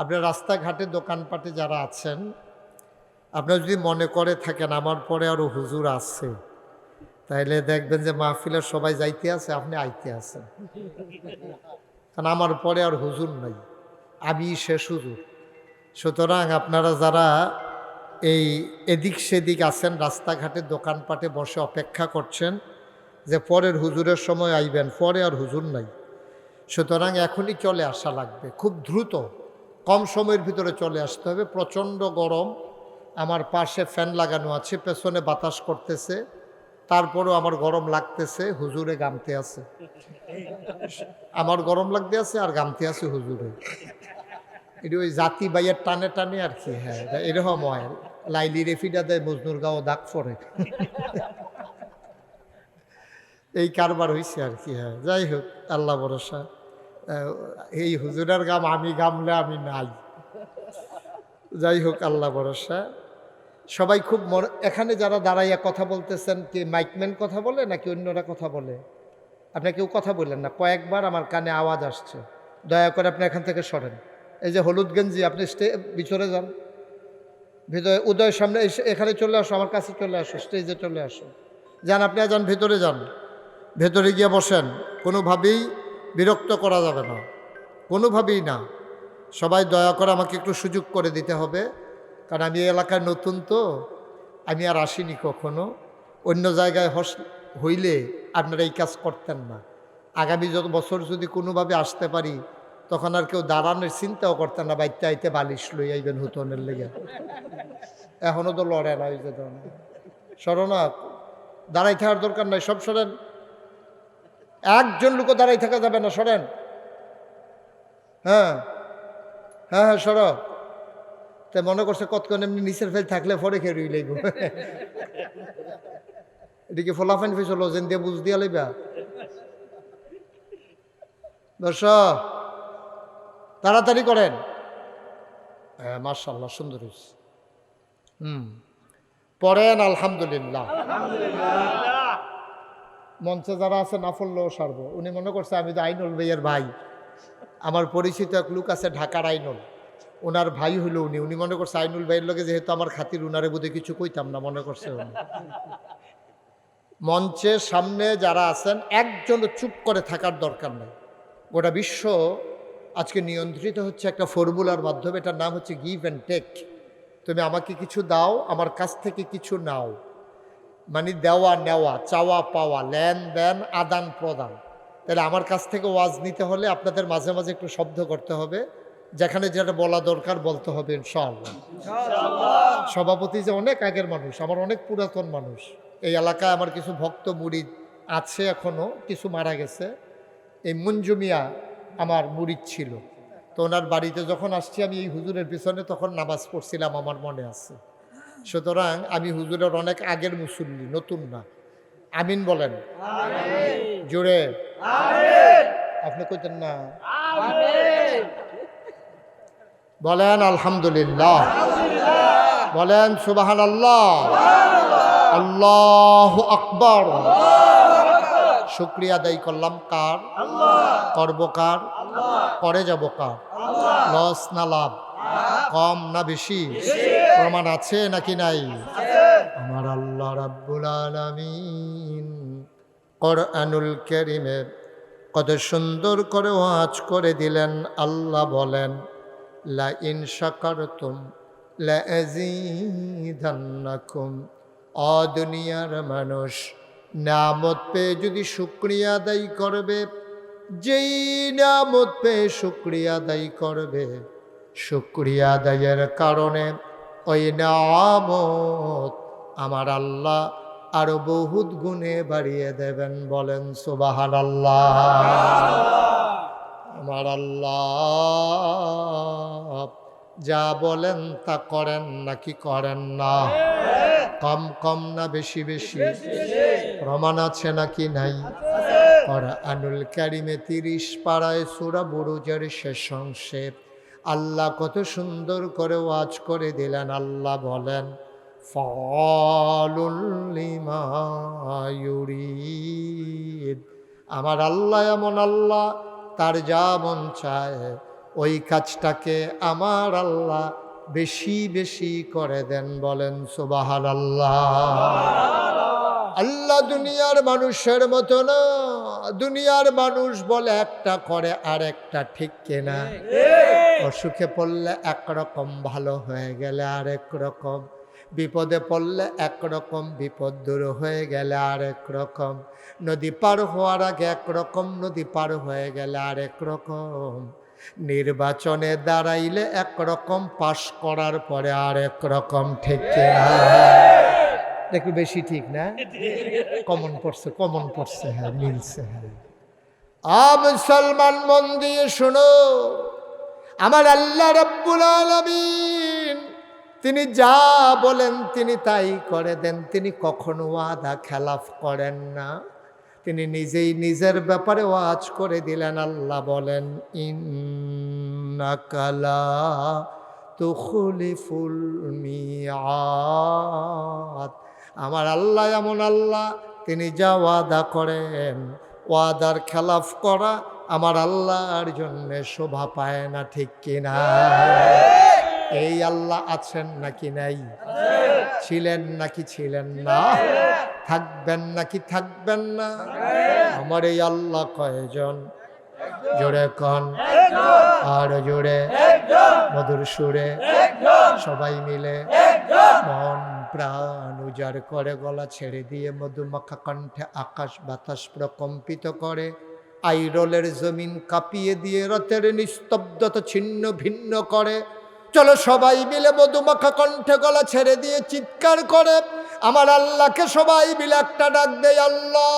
আপনার রাস্তাঘাটে, দোকানপাটে যারা আছেন, আপনারা যদি মনে করে থাকেন, আমার পরে আরও হুজুর আছে, তাইলে দেখবেন যে মাহফিলের সবাই যাইতে আছে, আপনি আইতে আছেন। কারণ আমার পরে আর হুজুর নাই, আমি শেষ হুজুর। সুতরাং আপনারা যারা এই এদিক সেদিক আছেন, রাস্তাঘাটে, দোকানপাটে বসে অপেক্ষা করছেন, যে পরের হুজুরের সময় আইবেন, পরে আর হুজুর নাই। সুতরাং এখনই চলে আসা লাগবে, খুব দ্রুত। কম সময়ের ভিতরে চলে আসতে হবে। প্রচণ্ড গরম, আমার পাশে ফ্যান লাগানো আছে, পেছনে বাতাস করতেছে, তারপরেও আমার গরম লাগতেছে, হুজুরে গামতে আছে। আমার গরম লাগতে আছে আর গামতে আছে হুজুরে। এটা ওই জাতি বাইয়ের টানে টানে আর কি হ্যাঁ এরকম হয়। লাইলি রেফিডা দেয়, মজনুর গাও দাগ পড়ে। এই কারবার হয়েছে আর কি হ্যাঁ যাই হোক, আল্লাহ ভরসা। এই হুজুরের গাম, আমি গামলে আমি নাই। যাই হোক, আল্লাহ ভরসা। সবাই খুব এখানে যারা দাঁড়াইয়া কথা বলতেছেন, কি মাইকম্যান কথা বলে নাকি অন্যরা কথা বলে? আপনি কেউ কথা বললেন না, কয়েকবার আমার কানে আওয়াজ আসছে। দয়া করে আপনি এখান থেকে সরেন। এই যে হলুদ গেঞ্জি, আপনি স্টে, ভিতরে যান। ভিতরে, উদয়ের সামনে এখানে চলে আসো, আমার কাছে চলে আসো, স্টেজে চলে আসো। যান, আপনি যান, ভেতরে যান। ভেতরে গিয়ে বসেন। কোনোভাবেই বিরক্ত করা যাবে না। কোনোভাবেই না। সবাই দয়া করে আমাকে একটু সুযোগ করে দিতে হবে। কারণ আমি এই এলাকায় নতুন তো। আমি আর আসিনি কখনো। অন্য জায়গায় হস, হইলে আপনারা এই কাজ করতেন না। আগামী যত বছর যদি কোনোভাবে আসতে পারি, তখন আর কেউ দাঁড়ানোর চিন্তাও করতেন না, বাইতে আইতে বালিশ লই আইবেন হুতনের লেগে। এখনও তো লড়ে না ওই যে ধরনের। দাঁড়াই থাকার দরকার নাই। সব সরেন। একজন লোকও দাঁড়াই থাকা যাবে না, সরেন। হ্যাঁ হ্যাঁ হ্যাঁ সর। তা মনে করছে কতক্ষণ এমনি নিচের ফেল থাকলে পরে খেয়ে রুই রইলে এদিকে ফলাফাইন ফেস হলো যেন দিয়ে বুঝ দিয়া লইবা? দর্শক তাড়াতাড়ি করেন। হ্যাঁ মার্শাল্লাহ সুন্দর হুম, পড়েন, আলহামদুলিল্লাহ। মঞ্চে যারা আছে না পড়লেও সারবো। উনি মনে করছে, আমি তো আইনুল ভাইয়ের ভাই। আমার পরিচিত এক লোক আছে ঢাকার আইনুল। ওনার ভাই হইল উনি। উনি মনে করছে, আইনুল ভাইয়ের লগে যেহেতু আমার খাতির, উনারে বোধহয় কিছু কইতাম না, মনে করছে উনি। মঞ্চের সামনে যারা আছেন, একজন চুপ করে থাকার দরকার নেই। গোটা বিশ্ব আজকে নিয়ন্ত্রিত হচ্ছে একটা ফর্মুলার মাধ্যমে, এটার নাম হচ্ছে গিভ অ্যান্ড টেক তুমি আমাকে কিছু দাও, আমার কাছ থেকে কিছু নাও। মানে দেওয়া নেওয়া চাওয়া পাওয়া লেনদেন আদান প্রদান। তাহলে আমার কাছ থেকে ওয়াজ নিতে হলে আপনাদের মাঝে মাঝে একটু শব্দ করতে হবে। যেখানে যেটা বলা দরকার বলতে হবে ইনশাআল্লাহ। সভাপতি যে অনেক আগের মানুষ আমার অনেক পুরাতন মানুষ। এই এলাকায় আমার কিছু ভক্ত মুরিদ আছে এখনও কিছু মারা গেছে। এই মঞ্জু মিয়া আমার মুরিদ ছিল। তো ওনার বাড়িতে যখন আসছি আমি এই হুজুরের পিছনে তখন নামাজ পড়ছিলাম আমার মনে আছে। সুতরাং আমি হুজুরের অনেক আগের মুসল্লি নতুন না। আমিন বলেন। জোরে। আপনি কইতেন না। বলেন আলহামদুলিল্লাহ। বলেন সুবাহান আল্লাহ আল্লাহ আকবর। শুক্রিয়া আদায় করলাম কার? করব কার? করে যাব কার? লস না লাভ। কম না বেশি? প্রমাণ আছে নাকি নাই? আমার আল্লাহ রাব্বুল আলামিন কোরআনুল কারীমে কত সুন্দর করে ওয়াজ করে দিলেন। আল্লাহ বলেন লা ইন শাকারতুম লা আযীদান্নাকুম অ দুনিয়ার মানুষ নামত পেয়ে যদি শুক্রিয়া আদায় করবে, যেই নামত পেয়ে শুক্রিয়া আদায় করবে শুক্রিয়া আদায়ের কারণে ওই নামত আমার আল্লাহ আরও বহুত গুণে বাড়িয়ে দেবেন বলেন সুবাহান আল্লাহ আমার আল্লাহ যা বলেন তা করেন নাকি করেন না? কম কম না বেশি বেশি। প্রমাণ আছে নাকি নাই? আনুল কারিমে তিরিশ পাড়ায় সুরা বুরুজের শেষ অংশে আল্লাহ কত সুন্দর করে ওয়াজ করে দিলেন আল্লাহ বলেন আমার আল্লাহ এমন আল্লাহ তার যা মন চায় ওই কাজটাকে আমার আল্লাহ বেশি বেশি করে দেন বলেন সুবাহান আল্লাহ আল্লাহ দুনিয়ার মানুষের মতো না। দুনিয়ার মানুষ বলে একটা করে আর একটা ঠিক কেনা? অসুখে পড়লে একরকম ভালো হয়ে গেলে আরেক রকম। বিপদে পড়লে একরকম বিপদ দূর হয়ে গেলে আরেক রকম। নদী পার হওয়ার আগে একরকম নদী পার হয়ে গেলে আরেক রকম। নির্বাচনে দাঁড়াইলে একরকম পাশ করার পরে আরেক রকম ঠিক কিনা? একটু বেশি ঠিক না? কমন পড়ছে কমন পড়ছে হ্যাঁ মিলছে হ্যাঁ। আ মুসলমান মন দিয়ে শোনো। আমার আল্লাহ রব্বুল আলমিন, তিনি যা বলেন তিনি তাই করে দেন। তিনি কখনো ওয়াদা খেলাফ করেন না। তিনি নিজেই নিজের ব্যাপারে ওয়াজ করে দিলেন। আল্লাহ বলেন ইন্নাকালা তুখলিফুল মিয়াদ আমার আল্লাহ এমন আল্লাহ তিনি যা ওয়াদা করেন ওয়াদার খেলাফ করা আমার আল্লাহর জন্য শোভা পায় না ঠিক কিনা এই আল্লাহ আছেন নাকি নাই? ছিলেন নাকি ছিলেন না? থাকবেন নাকি থাকবেন না? আমার এই আল্লাহ কয়জন? জোরে কন। আর জোরে। মধুর সুরে। সবাই মিলে। মন প্রাণ উজাড় করে, গলা ছেড়ে দিয়ে মধুমাখা কণ্ঠে আকাশ বাতাস প্রকম্পিত করে। আইরলের জমিন কাঁপিয়ে দিয়ে রথের নিস্তব্ধতা ছিন্ন ভিন্ন করে। চলো সবাই মিলে মধুমাখা কণ্ঠে গলা ছেড়ে দিয়ে চিৎকার করে, আমার আল্লাহকে সবাই মিলে একটা ডাক দেয় আল্লাহ।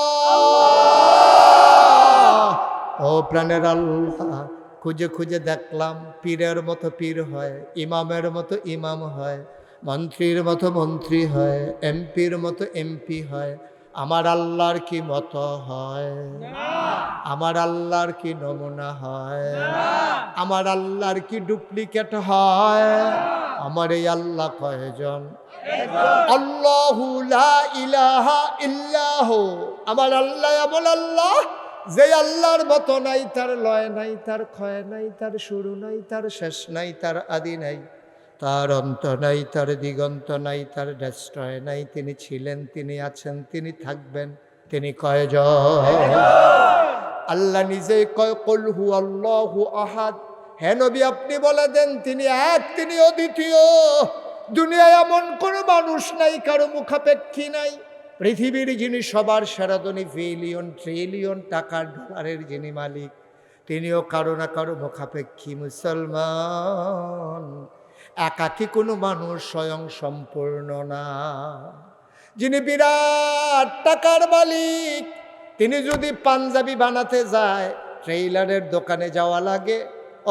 ও প্রাণের আল্লাহ, খুঁজে খুঁজে দেখলাম পীরের মতো পীর হয়, ইমামের মতো ইমাম হয়। মন্ত্রীর মতো মন্ত্রী হয়, এমপির মতো এমপি হয়, আমার আল্লাহর কি মত হয়? আমার আল্লাহর কি নমুনা হয়? আমার আল্লাহর কি ডুপ্লিকেট হয়? আমার এই আল্লাহ কয়জন? ইলাহা আমার আল্লাহ এমন আল্লাহ, যে আল্লাহর মতো নাই, তার লয় নাই, তার ক্ষয় নাই, তার শুরু নাই, তার শেষ নাই, তার আদি নাই। তার অন্ত নাই তার দিগন্ত নাই তার ডেস্ট্রয় নাই তিনি ছিলেন, তিনি আছেন, তিনি থাকবেন, তিনি কয়জন? আল্লাহ নিজেই কয়, কল কলহু আল্লাহু আহাদ। হ্যাঁ নবী, আপনি বলে দেন, তিনি এক, তিনি অদ্বিতীয়। দুনিয়ায় এমন কোনো মানুষ নাই, কারও মুখাপেক্ষী নাই। পৃথিবীর যিনি সবার সেরা ধনী বিলিয়ন, ট্রিলিয়ন টাকার ডলারের যিনি মালিক, তিনিও কারও না কারও মুখাপেক্ষী মুসলমান। একাকী কোনো মানুষ স্বয়ং সম্পূর্ণ না। যিনি বিরাট টাকার মালিক, তিনি যদি পাঞ্জাবি বানাতে যায়, ট্রেইলারের দোকানে যাওয়া লাগে,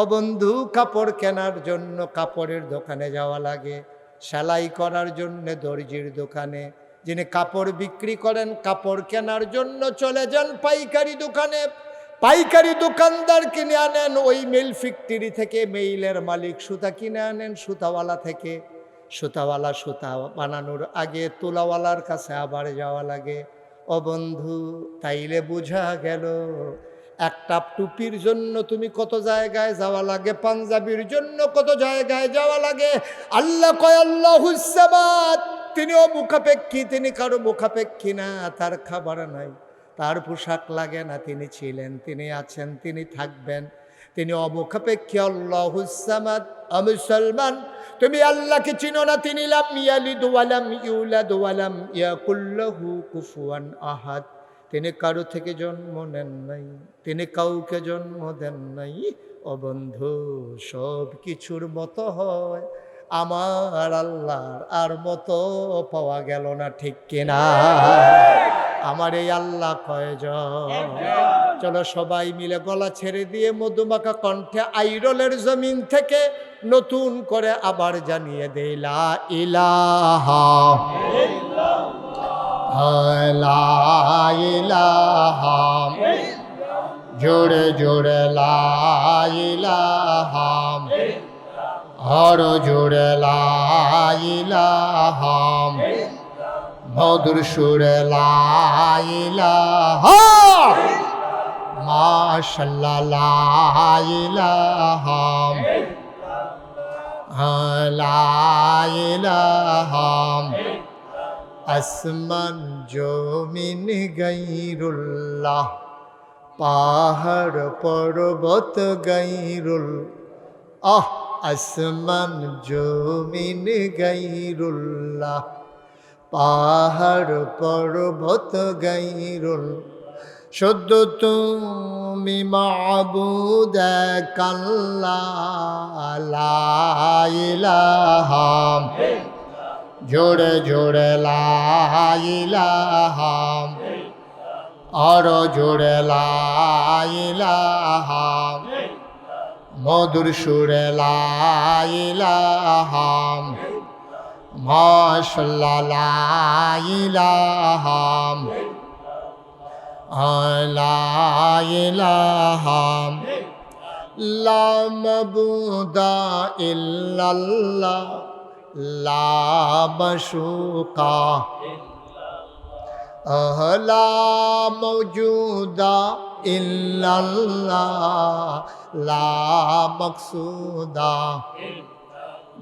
অবন্ধু কাপড় কেনার জন্য কাপড়ের দোকানে যাওয়া লাগে, সেলাই করার জন্য দর্জির দোকানে, যিনি কাপড় বিক্রি করেন, কাপড় কেনার জন্য চলে যান পাইকারি দোকানে পাইকারি দোকানদার কিনে আনেন, ওই মিল ফ্যাক্টরি থেকে মেইলের মালিক সুতা কিনে আনেন, সুতাওয়ালা থেকে। সুতাওয়ালা সুতা বানানোর আগে তুলাওয়ালার কাছে আবার যাওয়া লাগে। ও বন্ধু, তাইলে বোঝা গেল, একটা টুপির জন্য তুমি কত জায়গায় যাওয়া লাগে, পাঞ্জাবির জন্য কত জায়গায় যাওয়া লাগে? আল্লাহ কয়, আল্লাহ হুসাবাদ তিনিও মুখাপেক্ষী তিনি কারও মুখাপেক্ষী না, তার খাবার নাই। তার পোশাক লাগে না, তিনি ছিলেন, তিনি আছেন, তিনি থাকবেন। তিনি অমুখাপেক্ষী, আল্লাহ হুসামাদ মুসলমান তুমি আল্লাহকে চিনো না, তিনি লাম ইয়ালিদ ওয়ালাম ইউলাদ ওয়ালাম ইয়াকুল্লাহু কুফুয়ান আহাদ। তিনি কারও থেকে জন্ম নেন নাই, তিনি কাউকে জন্ম দেন নাই। ও বন্ধু, সব কিছুর মতো হয়, আমার আল্লাহর আর মতো পাওয়া গেল না, ঠিক কিনা? আমার এই আল্লাহ কয়জন? চলো সবাই মিলে গলা ছেড়ে দিয়ে মধুমাখা কণ্ঠে আইরলের জমিন থেকে নতুন করে আবার জানিয়ে দেলা ইলাহা জোরে জোরে লা ইলাহা। হর জোরে লা ইলাহা। মধুর সুরে লা ইলাহা মাশাল্লাহ লা ইলাহা লা ইলাহা আসমান জমিন গাইরুল্লাহ পাহাড় পর্বত গাইরুল আহ, আসমান জমিন গাইরুল্লাহ পাহাড় পর্বত গাইরুল শুদ্ধ তুমি মাবুদ কাল্লাহাম জোড়ে জোড়ে লাইলাহাম আর জোড়ে লাইলাহাম মধুর সুরে লাইলাহাম মাশাল্লাহ আলাইলাহাম লা মাবুদা ইল্লাল্লাহ লা মাশুকা লা মৌজুদা ইল্লাল্লাহ লা মকসুদা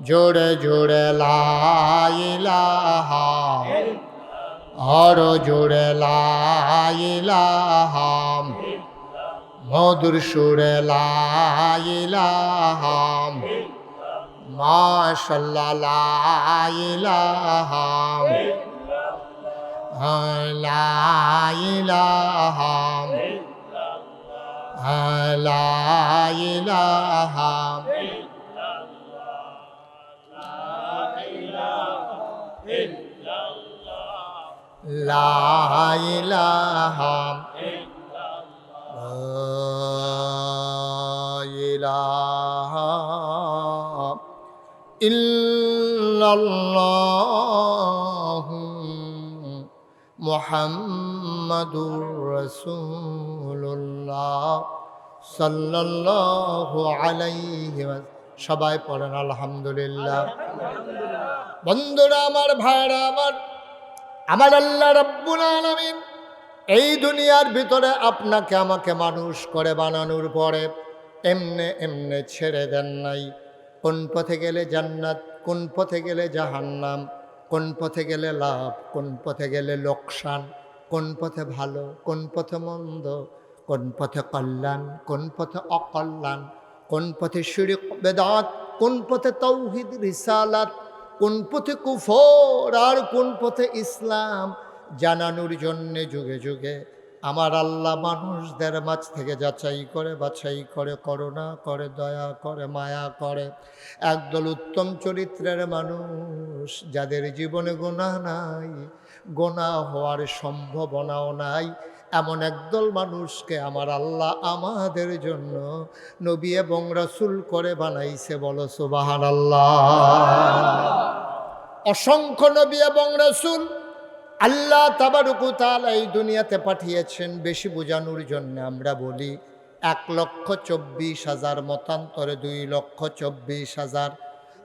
জোড়ে জোড়ে লাইলাহা আর জোড়ে লাইলাহাম মধুর সুরে লাইলাহাম মাশাল্লাহ লাইলাহাম লাইলাহাম লাইলাহা ইলাহা ইল্লাল্লাহু মুহাম্মাদুর রাসূলুল্লাহ সাল্লাল্লাহু আলাইহি সবাই পড়েন আলহামদুলিল্লাহ। বন্ধুরা আমার ভাইরা আমার আমার আল্লাহ রব্বুল আলামিন এই দুনিয়ার ভিতরে আপনাকে আমাকে মানুষ করে বানানোর পরে এমনে এমনে ছেড়ে দেন নাই কোন পথে গেলে জান্নাত কোন পথে গেলে জাহান্নাম কোন পথে গেলে লাভ কোন পথে গেলে লোকসান কোন পথে ভালো কোন পথে মন্দ কোন পথে কল্যাণ কোন পথে অকল্যাণ কোন পথে শিরিক বেদাত কোন পথে তৌহিদ রিসালাত কোন পথে কুফর আর কোন পথে ইসলাম জানানোর জন্যে যুগে যুগে। আমার আল্লাহ মানুষদের মাছ থেকে যাচাই করে, বাছাই করে, করুণা করে, দয়া করে, মায়া করে। একদল উত্তম চরিত্রের মানুষ যাদের জীবনে গোনা নাই গোনা হওয়ার সম্ভাবনাও নাই এমন একদল মানুষকে আমার আল্লাহ আমাদের জন্য নবী এবং রসুল করে বানাইছে, বলো সুবাহান আল্লাহ অসংখ্য নবী এবং রসুল আল্লাহ তাবারুকু তাআলা এই দুনিয়াতে পাঠিয়েছেন, বেশি বোঝানোর জন্য আমরা বলি এক লক্ষ চব্বিশ হাজার, মতান্তরে দুই লক্ষ চব্বিশ হাজার।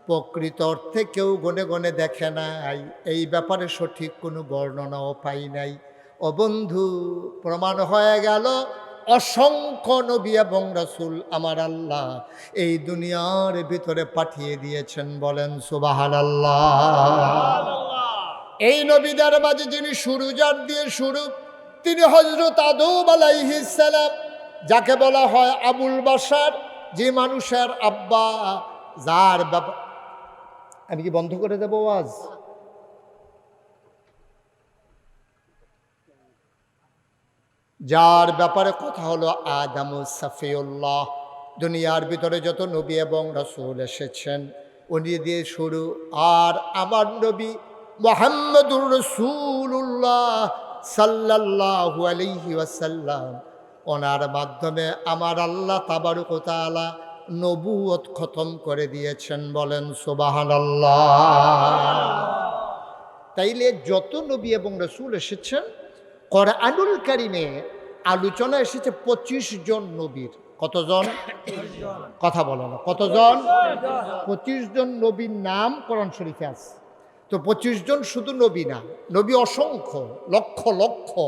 প্রকৃত অর্থে কেউ গনে গনে দেখে নাই, এই ব্যাপারে সঠিক কোনো বর্ণনাও পাই নাই। ও বন্ধু, প্রমাণ হয়ে গেল, অসংখ্য নবী এবং রসুল আমার আল্লাহ এই দুনিয়ার ভিতরে পাঠিয়ে দিয়েছেন বলেন সুবাহান আল্লাহ এই নবীদের মাঝে যিনি শুরু যার দিয়ে শুরু, তিনি হজরত আদব আলাইহিসালাম যাকে বলা হয় আবুল বাসার যে মানুষের আব্বা, যার ব্যাপার আমি কি বন্ধ করে দেবো আজ যার ব্যাপারে কথা হলো আদাম সাফিউল্লাহ, দুনিয়ার ভিতরে যত নবী এবং রসুল এসেছেন, উনি দিয়ে শুরু। আর আমার নবী মোহাম্মদুর রসুল্লাহ সাল্লাল্লাহু আলাইহি ওয়াসাল্লাম, ওনার মাধ্যমে আমার আল্লাহ তাবারুকতালা নবুয়ত খতম করে দিয়েছেন বলেন সুবাহান তাইলে যত নবী এবং রসুল এসেছেন, কোরআনুল কারিমে আলোচনা এসেছে পঁচিশ জন নবীর। কতজন? কথা বলো না। কতজন? পঁচিশ জন নবীর নাম কোরআন শরীফে আছে। তো পঁচিশ জন শুধু নবী না, নবী অসংখ্য, লক্ষ লক্ষ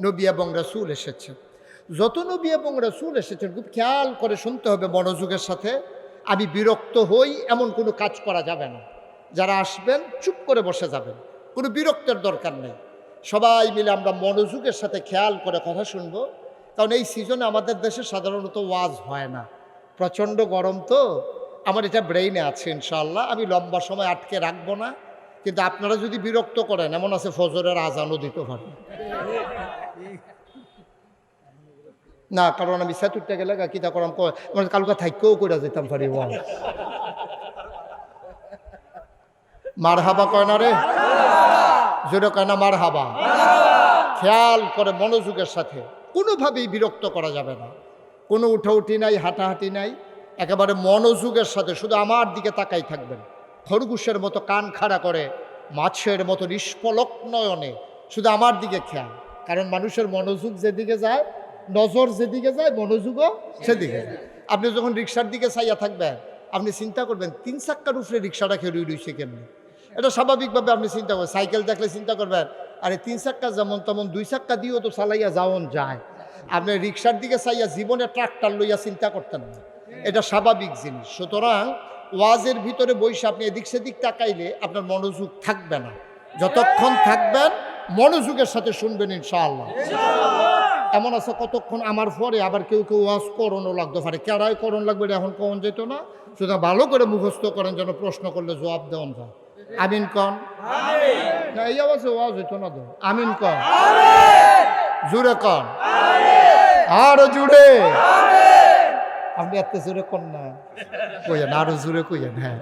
নবী এবং রসুল এসেছে। যত নবী এবং রসুল এসেছেন, খুব খেয়াল করে শুনতে হবে মনোযোগের সাথে। আমি বিরক্ত হই, এমন কোনো কাজ করা যাবে না। যারা আসবেন, চুপ করে বসে যাবেন। কোনো বিরক্তের দরকার নেই। সবাই মিলে আমরা মনোযোগের সাথে খেয়াল করে কথা শুনব। কারণ এই সিজনে আমাদের দেশে সাধারণত ওয়াজ হয় না। প্রচণ্ড গরম তো। আমার এটা ব্রেইনে আছে ইনশাল্লাহ আমি লম্বা সময় আটকে রাখব না। কিন্তু আপনারা যদি বিরক্ত করেন, এমন আছে ফজরের আজানও দিতে পারেন। না, কারণ আমি সেতুরটা গেলে কিতা করাম আমার কালকে থাইকেও করে যেতাম পারি ওয়াজ মার হাবা কয় না রে? জোরে কয় মার হাবা খেয়াল করে মনোযোগের সাথে। কোনোভাবেই বিরক্ত করা যাবে না। কোনো উঠাউঠি নাই, হাঁটাহাঁটি নাই। একেবারে মনোযোগের সাথে শুধু আমার দিকে তাকাই থাকবেন। খরগোশের মতো কান খাড়া করে, মাছের মতো নিষ্পলক নয়নে শুধু আমার দিকে খেয়াল। কারণ মানুষের মনোযোগ যেদিকে যায়, নজর যেদিকে যায়, মনোযোগও সেদিকে। আপনি যখন রিক্সার দিকে চাইয়া থাকবেন, আপনি চিন্তা করবেন, তিন চাক্কার উপরে রিক্সাটা খেয়ে রুই রইছে কেমনি? এটা স্বাভাবিকভাবে আপনি চিন্তা করবেন সাইকেল দেখলে চিন্তা করবেন, আরে তিন চাক্কা যেমন তেমন দুই চাক্কা দিয়েও তো চালাইয়া যাওন যায়। আপনি রিক্সার দিকে চাইয়া জীবনে ট্রাক্টর লইয়া চিন্তা করতেন না। এটা স্বাভাবিক জিনিস। সুতরাং ওয়াজের ভিতরে বসে আপনি এদিক সেদিক তাকাইলে আপনার মনোযোগ থাকবে না। যতক্ষণ থাকবেন, মনোযোগের সাথে শুনবেন ইনশাআল্লাহ। এমন আছে কতক্ষণ আমার পরে আবার কেউ কেউ ওয়াজ করণও লাগতে পারে। কেড়াই করণ লাগবে এখন কখন যেত না। সুতরাং ভালো করে মুখস্থ করেন, যেন প্রশ্ন করলে জবাব দেওয়ান যায়। আমিন কন। না এই আওয়াজে ওয়াজ হইতো না তো। আমিন কন। জুড়ে কন। আরও জুড়ে আপনি এত জোরে কন না। আরও জোরে হ্যাঁ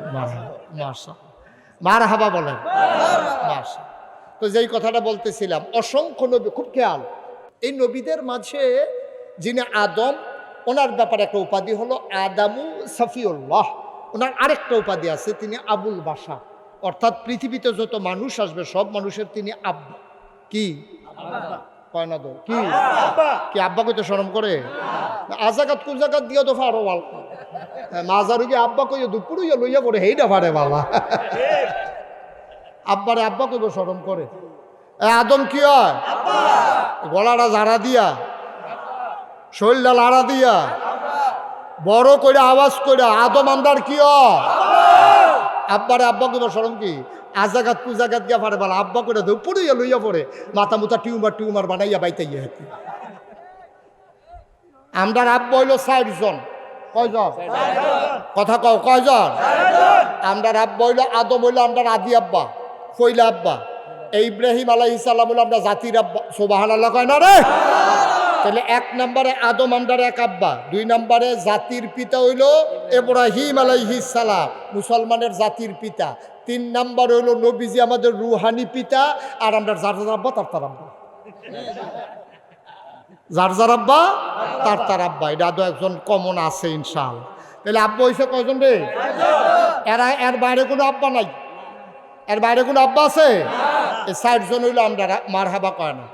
মাসা মার হাবা বলেন। মাসা তো যেই কথাটা বলতেছিলাম অসংখ্য নবী খুব খেয়াল। এই নবীদের মাঝে যিনি আদম ওনার ব্যাপারে একটা উপাধি হলো আদামু সাফিউল্লাহ। ওনার আরেকটা উপাধি আছে তিনি আবুল বাসা অর্থাৎ পৃথিবীতে যত মানুষ আসবে সব মানুষের তিনি আব্বা। কি? কয় না তো? কি? কি আব্বা কইতে শরম করে? আজাগাত কুজাগাত দিয়ে তো ফারো বাল মাজারু কি আব্বা কইয়া দুপুরইয়া লইয়া পড়ে হেইটা বাবা আব্বারে আব্বা কইব শরম করে। এ আদম কি হয়? গলাটা জারা দিয়া শরীরটা লাড়া দিয়া বড় করে আওয়াজ করে আদম আন্দার কি হয়? আব্বারে আব্বা কইব শরম কি? আজাগাত কুজাগাত গিয়া পারে বলা আব্বা করে দেব পুড়িয়া লইয়া পড়ে মাথা মুথা টিউমার টিউমার বানাইয়া বাইতে গিয়ে হেঁটে। আমদার আব্বা হইল ষাটজন কয়জন? কথা কও কয়জন? আমদার আব্বা হইল আদম হইল আমদার আদি আব্বা ফইলা আব্বা। এই ইব্রাহিম আলাই ইসাল্লাম হইল আমরা জাতির আব্বা। সোবাহান আল্লাহ কয় না রে? তাহলে এক নম্বরে আদম আমদার এক আব্বা, দুই নম্বরে জাতির পিতা হইল এব্রাহিম সালাম, মুসলমানের জাতির পিতা। তিন নম্বর হইল নবীজি আমাদের রুহানি পিতা, আর আমরা যার যার আব্বা, তার তার আব্বা। যার যার আব্বা, তার তার আব্বা। এটা আদৌ একজন কমন আছে ইনশাল তাহলে আব্বা হয়েছে কয়জন রে? এরা, এর বাইরে কোনো আব্বা নাই। এর বাইরে কোনো আব্বা আছে? এই জন হইল আমরা মার হাবা কয় না?